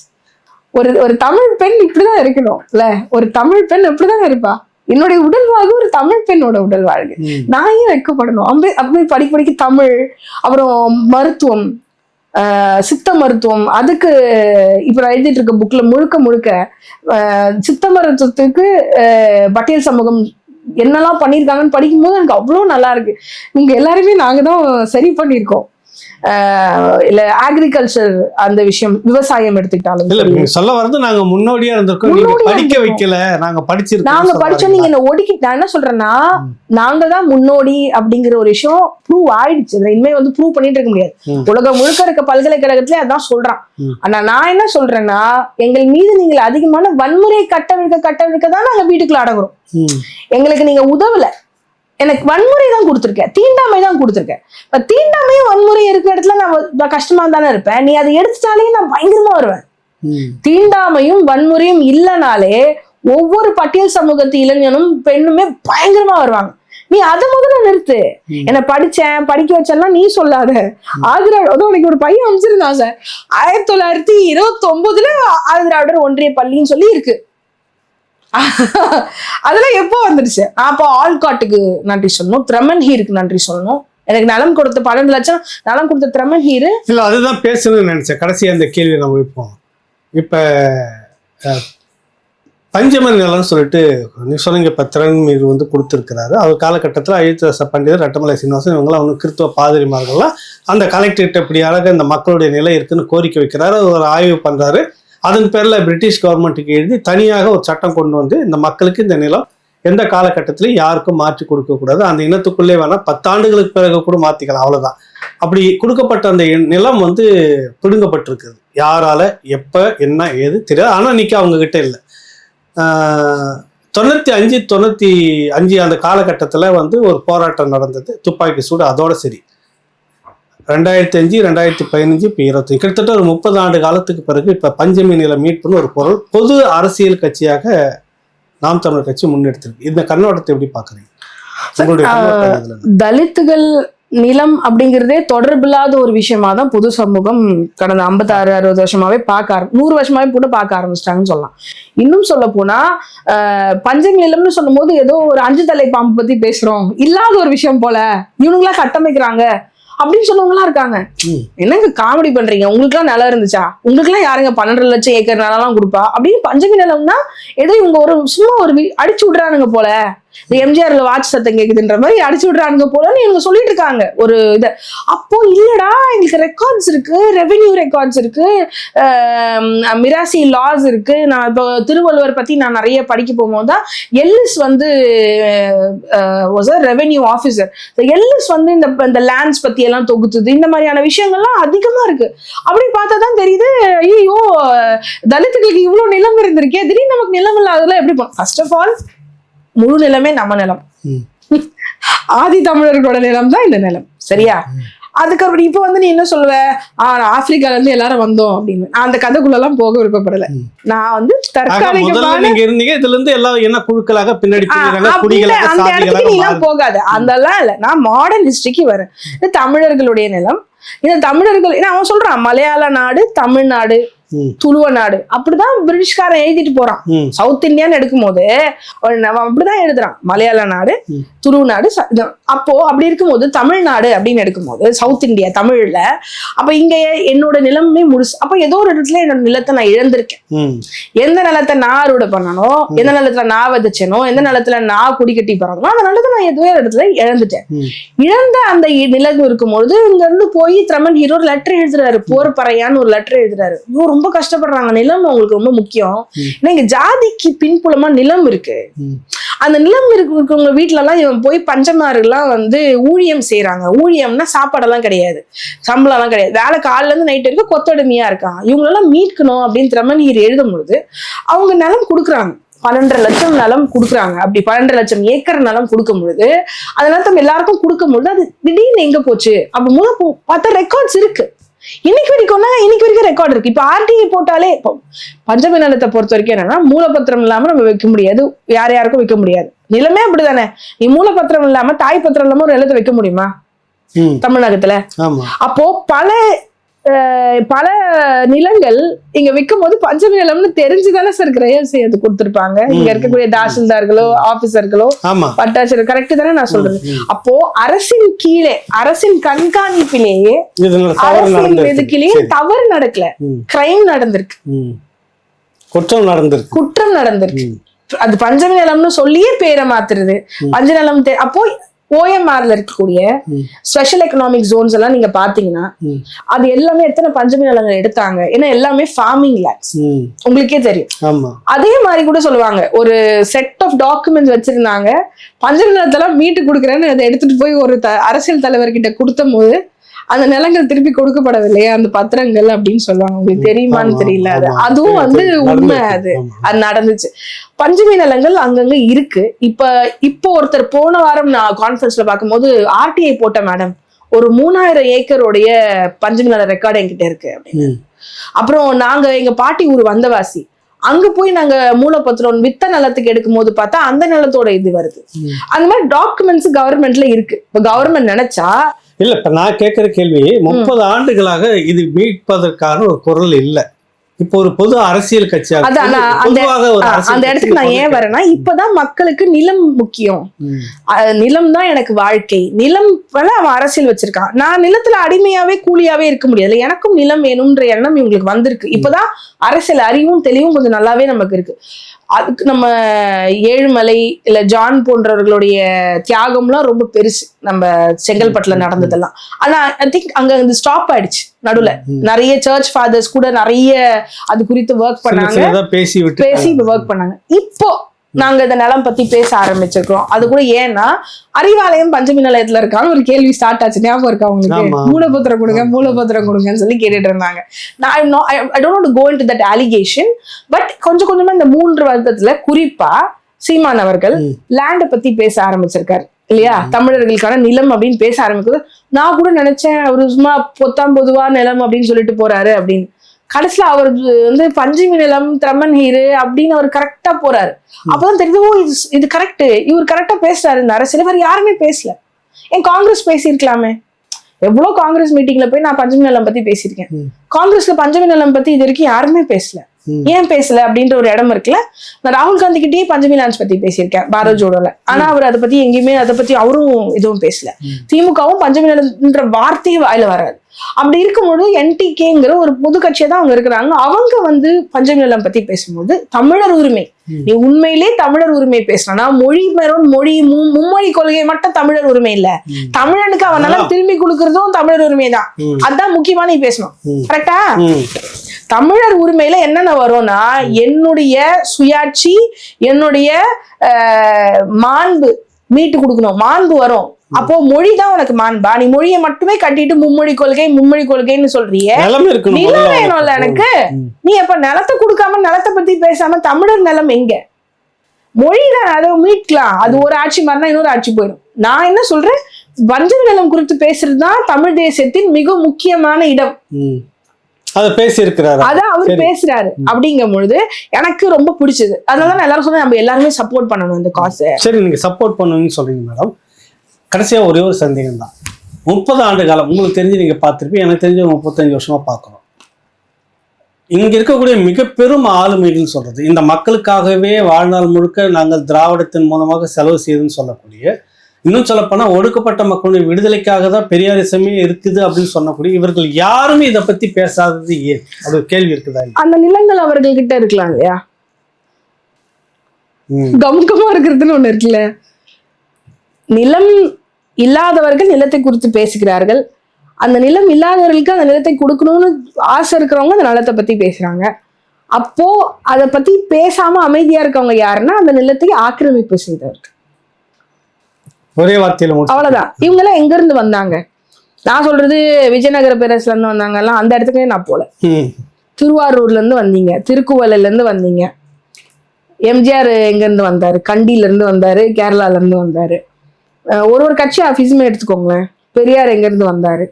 ஒரு ஒரு தமிழ் பெண் இப்படிதான் இருக்கணும். இல்ல ஒரு தமிழ் பெண் இப்படிதான் இருப்பா. என்னுடைய உடல் வாழ்வு ஒரு தமிழ் பெண்ணோட உடல் வாழ்வு. நான் ஏன் வைக்கப்படணும். அம்பே அப்படி படிக்க படிக்க தமிழ் அப்புறம் மருத்துவம் சித்த மருத்துவம். அதுக்கு இப்ப நான் எழுதிட்டு இருக்க புக்ல முழுக்க முழுக்க சித்த மருத்துவத்துக்கு பட்டியல் சமூகம் என்னெல்லாம் பண்ணியிருக்காங்கன்னு படிக்கும்போது எனக்கு அவ்வளோ நல்லா இருக்கு. இங்க எல்லாருமே நாங்க தான் சரி பண்ணியிருக்கோம். இல்ல அக்ரிகல்ச்சர் அந்த விஷயம் விவசாயம் எடுத்துக்கிட்டாலும் இல்ல சொல்ல வர்றது நாங்க முன்னோடியா இருந்திருக்கோம். நீங்க படிக்க. வைக்கல. நாங்க படிச்சிருக்கோம் நாங்க படிச்சோம் நீங்க என்ன ஒடுக்கி நான் என்ன சொல்றேன்னா. நாங்க தான் முன்னோடி அப்படிங்கிற ஒரு விஷயம் ப்ரூவ் ஆயிடுச்சு. இனிமே வந்து ப்ரூவ் பண்ணிட்டு இருக்க முடியாது. உலகம் முழுக்க இருக்க பல்கலைக்கழகத்திலே அதான் சொல்றான். ஆனா நான் என்ன சொல்றேன்னா எங்கள் மீது நீங்கள் அதிகமான வன்முறை கட்டவிழ்க்க கட்டவிழ்க்க தான் நாங்க வீட்டுக்குள்ள அடங்குறோம். எங்களுக்கு நீங்க உதவல. எனக்கு வன்முறை தான் கொடுத்துருக்கேன். தீண்டாமை தான் கொடுத்துருக்கேன். இப்ப தீண்டாமையும் வன்முறை இருக்கிற இடத்துல நான் கஷ்டமா தானே இருப்பேன். நீ அதை எடுத்துட்டாலே நான் பயங்கரமா வருவேன். தீண்டாமையும் வன்முறையும் இல்லைனாலே ஒவ்வொரு பட்டியல் சமூகத்து இளைஞனும் பெண்ணுமே பயங்கரமா வருவாங்க. நீ அதை முதல்ல நிறுத்து. என்ன படிச்சேன் படிக்க வச்சேன்னா நீ சொல்லாத. ஆதிரா அதுவும் உனக்கு ஒரு பையன் அமைச்சிருந்தான் சார். ஆயிரத்தி தொள்ளாயிரத்தி இருபத்தி ஒன்பதுல ஆதிராவிடர் ஒன்றிய பள்ளின்னு சொல்லி இருக்கு. அதெல்லாம் எப்போ வந்துடுச்சு? நான் அப்போ ஆல்காட்டுக்கு நன்றி சொல்லணும். திரமன் ஹீருக்கு நன்றி சொல்லணும். எனக்கு நலம் கொடுத்த பன்னெண்டு லட்சம் நலம் கொடுத்த திரமன் ஹீரு. இல்ல அதுதான் பேசணும்னு நினைச்சேன். கடைசியா அந்த கேள்வி நம்ம வைப்போம். இப்ப அஹ், பஞ்சமன் நிலம்னு சொல்லிட்டு நீ சொன்னீங்க இப்ப திறன் மீது வந்து கொடுத்துருக்கிறாரு. அவர் காலகட்டத்தில் அயோத்தியாச பண்டிதர் ரட்டமலை சீனிவாசன் இவங்களாம் அவங்க கிறிஸ்துவ பாதிரிமார்கள்லாம் அந்த கலெக்டரேட் அழகாக இந்த மக்களுடைய நிலை இருக்குன்னு கோரிக்கை வைக்கிறாரு. அவர் ஒரு ஆய்வு பண்றாரு. அதன் பேரில் பிரிட்டிஷ் கவர்மெண்ட்டுக்கு எழுதி தனியாக ஒரு சட்டம் கொண்டு வந்து இந்த மக்களுக்கு இந்த நிலம் எந்த காலகட்டத்திலையும் யாருக்கும் மாற்றி கொடுக்கக்கூடாது அந்த இனத்துக்குள்ளே வேணால் பத்தாண்டுகளுக்கு பிறகு கூட மாற்றிக்கலாம் அவ்வளோதான் அப்படி கொடுக்கப்பட்ட அந்த நிலம் வந்து பிடுங்கப்பட்டிருக்குது. யாரால எப்போ என்ன ஏது தெரியாது. ஆனால் இன்னைக்கு அவங்கக்கிட்ட இல்லை. தொண்ணூற்றி அஞ்சு தொண்ணூற்றி அஞ்சு அந்த காலகட்டத்தில் வந்து ஒரு போராட்டம் நடந்தது. துப்பாக்கி சூடு அதோட சரி. ரெண்டாயிரத்தி அஞ்சு ரெண்டாயிரத்தி பதினஞ்சு இப்போ இருபத்தி கிட்டத்தட்ட ஒரு முப்பது ஆண்டு காலத்துக்கு பிறகு இப்ப பஞ்சமி நில மீட்புன்னு ஒரு பொருள் பொது அரசியல் கட்சியாக நாம் தமிழர் கட்சி முன்னெடுத்திருக்கு. இந்த கண்ணோட்டத்தை எப்படி என்ன? தலித்துகள் நிலம் அப்படிங்கிறதே தொடர்பில்லாத ஒரு விஷயமா தான் பொது சமூகம் கடந்த ஐம்பத்தாறு அறுபது வருஷமாவே பார்க்க ஆரம் நூறு வருஷமாவே கூட பார்க்க ஆரம்பிச்சிட்டாங்கன்னு சொல்லலாம். இன்னும் சொல்ல போனா பஞ்சம் நிலம்னு சொல்லும்போது ஏதோ ஒரு அஞ்சு தலை பாம்பு பத்தி பேசுறோம். இல்லாத ஒரு விஷயம் போல. இவனுங்களா கட்டமைக்கிறாங்க. அப்படின்னு சொன்னவங்களா இருக்காங்க. என்னங்க காமெடி பண்றீங்க? உங்களுக்குலாம் நிலம் இருந்துச்சா? உங்களுக்குலாம் யாருங்க பன்னெண்டு லட்சம் ஏக்கர் நிலம்லாம் கொடுப்பா? அப்படின்னு பஞ்சமி நிலம்னா ஏதோ இவங்க ஒரு சும்மா ஒரு வீ- அடிச்சு விடுறானுங்க போல. எம்ஜிஆர்ல வாட்ச் சத்தம் கேக்குதுன்ற மாதிரி அடிச்சு விடுறானுங்க போலன்னு இவங்க சொல்லிட்டு இருக்காங்க. ஒரு இதை. அப்போ இல்லடா எங்களுக்கு ரெக்கார்ட்ஸ் இருக்கு ரெவென்யூ ரெக்கார்ட்ஸ் இருக்கு மிராசி லாஸ் இருக்கு. நான் இப்போ திருவள்ளுவர் பத்தி நான் நிறைய படிக்க போகும்போது தான் எல்லிஸ் வந்து வாஸ் ரெவென்யூ ஆஃபீஸர் எல்லிஸ் வந்து இந்த இந்த லேண்ட்ஸ் பத்தி எல்லாம் தொகுத்துது. இந்த மாதிரியான விஷயங்கள்லாம் அதிகமா இருக்கு. அப்படி பார்த்தா தான் தெரியுது ஐயோ தலித்துகளுக்கு இவ்வளவு நிலம் இருந்திருக்கே திடீர்னு நமக்கு நிலம் இல்லாததெல்லாம் எப்படி ஃபர்ஸ்ட் ஆஃப் ஆல் முழு நிலமே நம்ம நிலம். ஆதி தமிழர்களோட நிலம் தான் இந்த நிலம் சரியா? அதுக்கப்புறம் இப்போ வந்து நீ என்ன சொல்லுவ? ஆப்பிரிக்கால இருந்து எல்லாரும் வந்தோம் அப்படின்னு. நான் அந்த கதைக்குள்ள எல்லாம் போக விருப்பப்படல. நான் வந்து தற்காலிகமான நீங்க இருந்தீங்க இதுல இருந்து எல்லாம் என்ன குழுக்களாக பின்னாடி அந்த இடத்துக்கு நீ எல்லாம் போகாத. அதெல்லாம் இல்ல. நான் மாடர்ன் ஹிஸ்டரிக்கு வரேன். இது தமிழர்களுடைய நிலம். இந்த தமிழர்கள் ஏன்னா அவன் சொல்றான் மலையாள நாடு தமிழ்நாடு. துளுவ நாடு. அப்படிதான் பிரிட்டிஷ்காரன் எழுதிட்டு போறான். சவுத் இந்தியான்னு எடுக்கும்போது ஒரு நம்ம அப்படிதான் எழுதுறான். மலையாள நாடு ம். துருவ நாடு அப்போ அப்படி இருக்கும்போது தமிழ்நாடு அப்படின்னு எடுக்கும்போது சவுத் இந்தியா தமிழ்ல அப்ப இங்க என்னோட நிலமே முழுசு அப்ப ஏதோ ஒரு இடத்துல என்னோட நிலத்தை நான் இழந்திருக்கேன். எந்த நிலத்தை நான் அறுவடை பண்ணனோ எந்த நிலத்துல நான் விதைச்சேனோ எந்த நிலத்துல நான் குடிக்கட்டி பிறந்தனோ அந்த நிலத்தை நான் ஏதோ ஒரு இடத்துல இழந்துட்டேன். இழந்த அந்த நிலம் இருக்கும்போது இங்க இருந்து போய் திரமன் ஹீரோ ஒரு லெட்டர் எழுதுறாரு. போர் பறையான்னு ஒரு லெட்டர் எழுதுறாரு. ரொம்ப கஷ்டப்படுறாங்க. நிலம் அவங்களுக்கு ரொம்ப முக்கியம். ஏன்னா இங்க ஜாதிக்கு பின்புலமா நிலம் இருக்கு. அந்த நிலம் இருக்கிறவங்க வீட்ல எல்லாம் இவன் போய் பஞ்சமாறுலாம் வந்து ஊழியம் செய்யறாங்க ஊழியம்னா சாப்பாடெல்லாம் கிடையாது. சம்பளம் எல்லாம் கிடையாது. வேலை காலைல இருந்து நைட் வரைக்கும் கொத்தடிமையா இருக்கான். இவங்களெல்லாம் மீட்கணும் அப்படின்னு திரமணீர் எழுதும் பொழுது அவங்க நிலம் கொடுக்குறாங்க. பன்னெண்டரை லட்சம் நிலம் கொடுக்குறாங்க. அப்படி பன்னெண்டரை லட்சம் ஏக்கர் நிலம் கொடுக்கும் பொழுது அந்த நிலத்தம் எல்லாருக்கும் கொடுக்கும் பொழுது அது திடீர்னு எங்க போச்சு? அப்ப முத போ- பார்த்தா ரெக்கார்ட்ஸ் இருக்கு. இன்னைக்கு வரைக்கும்னா இன்னைக்கு வரைக்கும் ரெக்கார்ட் இருக்கு. இப்ப ஆர்டிஐ போட்டாலே இப்போ பஞ்சமி நிலத்தை பொறுத்த வரைக்கும் என்னன்னா மூலப்பத்திரம் இல்லாம நம்ம வைக்க முடியாது. யார் யாருக்கும் வைக்க முடியாது. நிலமே அப்படிதானே. நீ மூலப்பத்திரம் இல்லாம தாய் பத்திரம் இல்லாம ஒரு நிலத்தை வைக்க முடியுமா? தமிழகத்துல அப்போ பல பல நிலங்கள் இங்க விற்கும் போது பஞ்சமி நிலம்னு தெரிஞ்சுதானே சார் கிரயம் செய்யறது கொடுத்திருப்பாங்க இங்க இருக்கக்கூடிய தாசில்தார்களோ ஆபீசர்களோ வட்டாட்சியர் கரெக்ட் தானே நான் சொல்றது ம். அப்போ அரசின் கீழே அரசின் கண்காணிப்பிலேயே அரசின் இதுக்கிலேயே. தவறு நடக்கல. கிரைம் நடந்திருக்கு. குற்றம் நடந்திருக்கு குற்றம் நடந்திருக்கு. அது பஞ்சமி நிலம்னு சொல்லியே பேரை மாத்துறது. பஞ்ச நிலம் அப்போ ஓஎம்ஆர்ல இருக்கக்கூடிய. ஸ்பெஷல் எக்கனாமிக் ஜோன்ஸ் எல்லாம் நீங்க பாத்தீங்கன்னா. அது எல்லாமே எத்தனை பஞ்சமி நிலங்கள் எடுத்தாங்க ஏன்னா எல்லாமே ஃபார்மிங் லேண்ட்ஸ். உங்களுக்கே தெரியும் அதே மாதிரி கூட சொல்லுவாங்க ஒரு செட் ஆஃப் டாக்குமெண்ட்ஸ் வச்சிருந்தாங்க பஞ்சமி நிலத்தெல்லாம் மீட்டு கொடுக்குறேன்னு அதை எடுத்துட்டு போய் ஒரு அரசியல் தலைவர்கிட்ட கொடுத்த போது அந்த நிலங்கள் திருப்பி கொடுக்கப்படவில்லையா அந்த பத்திரங்கள் அப்படின்னு சொல்லுவாங்க உங்களுக்கு தெரியுமான்னு தெரியல அது. அதுவும் வந்து. உண்மை அது. அது நடந்துச்சு பஞ்சமி நிலங்கள் அங்கங்க இருக்கு இப்ப இப்போ ஒருத்தர் போன வாரம் நான் கான்ஃபரன்ஸ்ல பார்க்கும்போது ஆர்டிஐ போட்ட மேடம் ஒரு மூணாயிரம் ஏக்கருடைய பஞ்சமி நில ரெக்கார்டு என்கிட்ட இருக்கு அப்படின்னு. அப்புறம் நாங்க எங்க பாட்டி ஊர் வந்தவாசி அங்க போய் நாங்க மூலப்பத்திரம் வித்த நிலத்துக்கு எடுக்கும் போது பார்த்தா அந்த நிலத்தோட இது வருது. அந்த மாதிரி டாக்குமெண்ட்ஸ் கவர்மெண்ட்ல இருக்கு இப்ப கவர்மெண்ட் நினைச்சா இல்ல இப்ப நான் கேட்கிற கேள்வி முப்பது ஆண்டுகளாக இது மீட்பதற்கான ஒரு குரல் இல்ல. இப்போ ஒரு பொது அரசியல் கட்சியாக அந்த- இடத்துக்கு நான் ஏன் வரேன்னா இப்பதான் மக்களுக்கு நிலம் முக்கியம். நிலம் தான் எனக்கு வாழ்க்கை. நிலம் அவன் அரசியல் வச்சிருக்கான். நான் நிலத்துல அடிமையாவே கூலியாவே இருக்க முடியாது. எனக்கும் நிலம் வேணும்ன்ற எண்ணம் இவங்களுக்கு வந்திருக்கு. இப்பதான் அரசியல் அறிவும் தெளிவும் கொஞ்சம் நல்லாவே நமக்கு இருக்கு. அதுக்கு நம்ம ஏழுமலை இல்ல ஜான் போன்றவர்களுடைய தியாகம்லாம் ரொம்ப பெருசு. நம்ம செங்கல்பட்டுல நடந்ததெல்லாம். ஆனா ஐ திங்க் அங்க வந்து ஸ்டாப் ஆயிடுச்சு நடுவுல. நிறைய சர்ச் ஃபாதர்ஸ் கூட நிறைய அது குறித்து ஒர்க் பண்ணாங்க. பேசி பேசி ஒர்க் பண்ணாங்க. இப்போ நாங்க இந்த நிலம் பத்தி பேச ஆரம்பிச்சிருக்கோம் அது கூட ஏன்னா அறிவாலயம் பஞ்சமி நிலையத்துல இருக்கான்னு ஒரு கேள்வி ஸ்டார்ட் ஆச்சு. ஞாபகம் இருக்கா உங்களுக்கு. மூலபத்திரம் கொடுங்க. மூலபத்திரம் கொடுங்கன்னு சொல்லி கேட்டுட்டு இருந்தாங்க. நான் I don't go into that allegation but கொஞ்சம் கொஞ்சமா இந்த மூன்று வருடத்துல குறிப்பா சீமான் அவர்கள். லேண்டை பத்தி பேச ஆரம்பிச்சிருக்காரு. இல்லையா? தமிழர்களுக்கான நிலம் அப்படின்னு பேச ஆரம்பிக்குது நான் கூட நினைச்சேன் அவரு சும்மா பொத்தாம் பொதுவா நிலம் அப்படின்னு சொல்லிட்டு போறாரு அப்படின்னு. கடைசியில அவர் வந்து பஞ்சமி நிலம் திரமன் ஹீரு அப்படின்னு அவர் கரெக்டா போறாரு. அப்பதான் தெரியுது ஓ இது இது கரெக்ட் இவர் கரெக்டா பேசுறாரு இந்த அரசியல். வேற யாருமே பேசல. ஏன் காங்கிரஸ் பேசியிருக்கலாமே? எவ்வளவு காங்கிரஸ் மீட்டிங்ல போய் நான் பஞ்சமி நிலம் பத்தி பேசியிருக்கேன். காங்கிரஸ்ல பஞ்சமி நிலம் பத்தி இது வரைக்கும் யாருமே பேசல. ஏன் பேசல அப்படின்ற ஒரு இடம் இருக்குல்ல? நான் ராகுல் காந்தி கிட்டயே பஞ்சமி லான்ச் பத்தி பேசியிருக்கேன் பாரத் ஜோடோல. ஆனா அவர் அதை பத்தி எங்கேயுமே அதை பத்தி அவரும் எதுவும் பேசல. திமுகவும் பஞ்சமி நிலம்ன்ற வார்த்தையே வாயில வராது. அப்படி இருக்கும்போது என்டிகேங்கிற ஒரு பொது கட்சியா தான் அவங்க இருக்கிறாங்க. அவங்க வந்து பஞ்சமி நிலம் பத்தி பேசும்போது தமிழர் உரிமை. நீ உண்மையிலே தமிழர் உரிமை பேசணும்னா மொழி மேலும் மொழி மும்மொழி கொள்கை மட்டும் தமிழர் உரிமை இல்ல. தமிழனுக்கு அவன் நல்லா திரும்பி கொடுக்கறதும் தமிழர் உரிமை தான் ம். அதான் முக்கியமா நீ பேசணும். கரெக்டா. தமிழர் உரிமையில என்னென்ன வரும்னா என்னுடைய சுயாட்சி என்னுடைய ஆஹ், மாண்பு மீட்டு கொடுக்கணும். மாண்பு வரும். அப்போ மொழி தான் உனக்கு மாண்பா. நீ மொழியை மட்டுமே கட்டிட்டு மும்மொழி கொள்கை மும்மொழி கொள்கைன்னு சொல்றியே. நிலம் வேணும்ல. எனக்கு. நீ அப்ப நிலத்தை கொடுக்காம நிலத்தை பத்தி பேசாம தமிழர் நிலம் எங்க? மொழி தான் அதை மீட்கலாம். அது ஒரு ஆட்சி மாறினா இன்னொரு ஆட்சி போயிடும். நான் என்ன சொல்றேன்? வஞ்சக நிலம் குறித்து பேசுறது தான் தமிழ் தேசத்தின் மிக முக்கியமான இடம். அதை பேசி இருக்கிறாரா அதான் அவர். பேசுறாரு. அப்படிங்கும் பொழுது எனக்கு ரொம்ப பிடிச்சது. அதனால தான் எல்லாரும் சொன்னா நம்ம எல்லாருமே சப்போர்ட் பண்ணணும் இந்த காசை சரி நீங்க சப்போர்ட் பண்ணுவீங்கன்னு சொல்றீங்க மேடம் கடைசியா ஒரே ஒரு சந்தேகம் தான். முப்பது ஆண்டு காலம் உங்களுக்கு தெரிஞ்சு நீங்க பார்த்திருப்பீங்க எனக்கு தெரிஞ்சு முப்பத்தஞ்சு வருஷமா பார்க்குறோம். இங்க இருக்கக்கூடிய மிக பெரும் ஆளுமைகள் சொல்றது இந்த மக்களுக்காகவே வாழ்நாள் முழுக்க நாங்கள் திராவிடத்தின் மூலமாக செலவு செய்யுதுன்னு சொல்லக்கூடிய இன்னும் சொல்லப்போனா ஒடுக்கப்பட்ட மக்களுடைய விடுதலைக்காக தான் பெரியாரிசமே இருக்குது அப்படின்னு சொல்லக்கூடிய இவர்கள் யாருமே இதை பத்தி பேசாதது ஏன் அது கேள்வி இருக்குதா? அந்த நிலங்கள் அவர்கள் கிட்ட இருக்கலாம் இல்லையா. கமுக்கமா இருக்கிறதுன்னு ஒண்ணு இருக்குல்ல. நிலம் இல்லாதவர்கள் நிலத்தை குறித்து பேசுகிறார்கள். அந்த நிலம் இல்லாதவர்களுக்கு அந்த நிலத்தை கொடுக்கணும்னு ஆசை இருக்கிறவங்க அந்த நிலத்தை பத்தி பேசுறாங்க. அப்போ அதை பத்தி பேசாம அமைதியா இருக்கவங்க யாருன்னா அந்த நிலத்தை ஆக்கிரமிப்பு செய்தவர்கள். ஒரே வார்த்தையில அவ்வளவுதான். இவங்க எல்லாம் எங்க இருந்து வந்தாங்க? நான் சொல்றது விஜயநகர பேரரசுல இருந்து வந்தாங்க எல்லாம் அந்த இடத்துக்கே நான் போல. திருவாரூர்ல இருந்து வந்தீங்க. திருக்குவளையில இருந்து வந்தீங்க. எம்ஜிஆர் எங்க இருந்து வந்தாரு? கண்டியில இருந்து வந்தாரு. கேரளால இருந்து வந்தாரு ஒரு ஒரு கட்சி ஆபீஸுமே எடுத்துக்கோங்களேன். பெரியார் எங்க இருந்து வந்தாரு.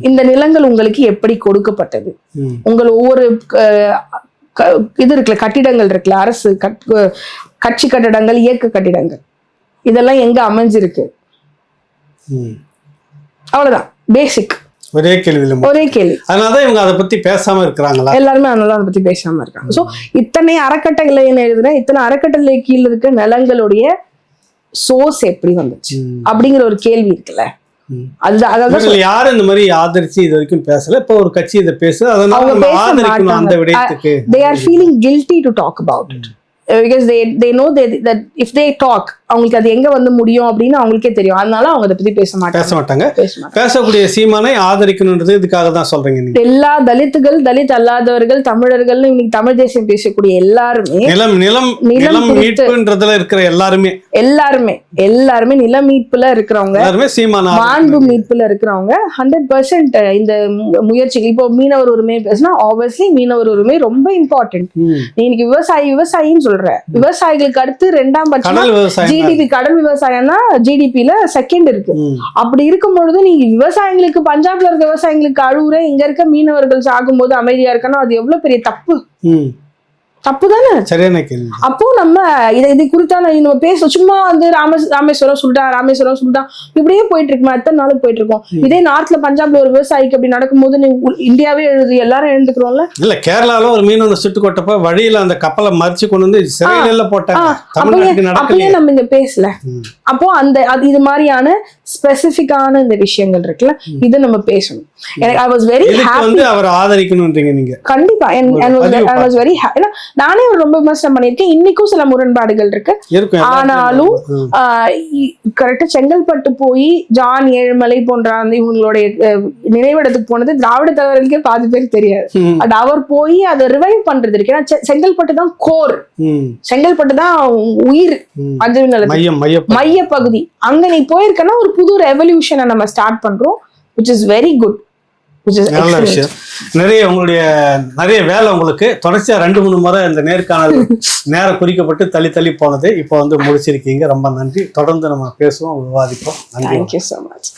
இந்த நிலங்கள் உங்களுக்கு எப்படி கொடுக்கப்பட்டது. உங்கள் ஒவ்வொரு இது இருக்குல்ல கட்டிடங்கள் இருக்குல்ல அரசு கட்- கட்சி கட்டிடங்கள் இயக்க கட்டிடங்கள். இதெல்லாம் எங்க அமைஞ்சிருக்கு. அவ்வளவுதான். பேசிக் ஒரே முடிச்சு. ஒரே கேள்வி. அதனாலதான் இவங்க அதை பத்தி பேசாம இருக்கிறாங்களா? எல்லாருமே அதனால அதை பத்தி பேசாம இருக்காங்க. சோ இத்தனை அறக்கட்டளை எழுதுன இத்தனை அறக்கட்டளை கீழ இருக்க நிலங்களுடைய சோர்ஸ் எப்படி வந்துச்சு. அப்படிங்கிற ஒரு கேள்வி இருக்குல்ல. அதுதான் யாரும் இந்த மாதிரி ஆதரிச்சு இது வரைக்கும் பேசல. இப்ப ஒரு கட்சி இதை அதனால பேச ஆதரிக்கணும் அந்த மாட்டாங்க. விடயத்துக்கு. They are feeling guilty to talk about it because they they know that if they talk அவங்களுக்கு அது எங்க வந்து முடியும் அப்படின்னு அவங்களுக்கே தெரியும். அதனால அவங்க அதை பத்தி பேச மாட்டாங்க. பேச மாட்டாங்க. பேச மாட்டாங்க. பேசக்கூடிய சீமானை ஆதரிக்கணுன்றது இதுக்காக தான் சொல்றீங்க எல்லா தலித்துகள் தலித் அல்லாதவர்கள் தமிழர்கள் இன்னைக்கு தமிழ் தேசியம் பேசக்கூடிய எல்லாருமே நிலம் நிலம் நிலம் மீட்புன்றதுல இருக்கிற எல்லாருமே. எல்லாருமே எல்லாருமே நில மீட்புல இருக்கிறவங்க எல்லாருமே சீமான மாண்பு மீட்புல இருக்கிறவங்க ஹண்ட்ரட் பர்சன்ட் இந்த மு- முயற்சிகள். இப்போ மீனவர் உரிமை பேசினா ஆப்வியஸ்லி மீனவர் உரிமை ரொம்ப இம்பார்ட்டன்ட் நீ இன்னைக்கு விவசாயி விவசாயின்னு சொல்ற. விவசாயிகளுக்கு அடுத்து ரெண்டாம் பட்சமா. ஜிடிபி கடல் விவசாயம் தான் ஜிடிபில செகண்ட் இருக்கு. அப்படி இருக்கும் பொழுது நீ விவசாயிகளுக்கு பஞ்சாப்ல இருக்க விவசாயிகளுக்கு அழுவுற இங்க இருக்க மீனவர்கள் சாகும்போது அமைதியா இருக்கணும் அது எவ்வளவு பெரிய தப்பு. தப்பு தானே சரியான கேள்வி. அப்போ நம்ம இதை இது குறித்தான நம்ம பேச சும்மா வந்து ராம ராமேஸ்வரம் சொல்லிட்டா ராமேஸ்வரம் சொல்லிட்டா இப்படியே போயிட்டு இருக்குமா எத்தனை நாளுக்கு போயிட்டு இருக்கோம் இதே நார்த்ல பஞ்சாப்ல ஒரு விவசாயிக்கு அப்படி நடக்கும்போது நீ இந்தியாவே எழுது எல்லாரும் எழுந்துக்கிறோம்ல? இல்ல கேரளால ஒரு மீனவனை சுட்டு கொட்டப்ப வழியில அந்த கப்பலை மறிச்சு கொண்டு வந்து சிறையில போட்டாங்க. அப்பயே நடக்கலையே. நம்ம இங்க பேசல. அப்போ அந்த அது இது மாதிரியான ஸ்பெசிபிக்கான இந்த விஷயங்கள் இருக்குல்ல இதை நம்ம பேசணும். எனக்கு ஐ வாஸ் வெரி ஹாப்பி அவர் ஆதரிக்கணும்ன்றீங்க நீங்க. கண்டிப்பா. ஐ வாஸ் வெரி ஏன்னா நானே ஒரு ரொம்ப விமர்சனம் பண்ணியிருக்கேன். இன்னைக்கும் சில முரண்பாடுகள் இருக்கு. ஆனாலும். கரெக்டா செங்கல்பட்டு போய் ஜான் ஏழுமலை போன்ற அந்த இவங்களுடைய நினைவிடத்துக்கு போனது திராவிட தலைவர்களுக்கே பாதி பேர் தெரியாது. பட் அவர் போய் அதை ரிவைவ் பண்றது இருக்கு. ஏன்னா செங்கல்பட்டு தான் கோர். செங்கல்பட்டு தான் உயிர் மையம் மைய பகுதி அங்க நீ போயிருக்கனா ஒரு புது ரெவல்யூஷனை நம்ம ஸ்டார்ட் பண்றோம் which is very good which is விஷயம். நிறைய உங்களுடைய நிறைய வேலை உங்களுக்கு. தொடர்ச்சியா ரெண்டு மூணு முறை இந்த நேர்காணல் நேரம் குறிக்கப்பட்டு தள்ளி தள்ளி போனது. இப்போ வந்து முடிச்சிருக்கீங்க. ரொம்ப நன்றி. தொடர்ந்து நம்ம பேசுவோம் விவாதிப்போம். நன்றி. Thank you so much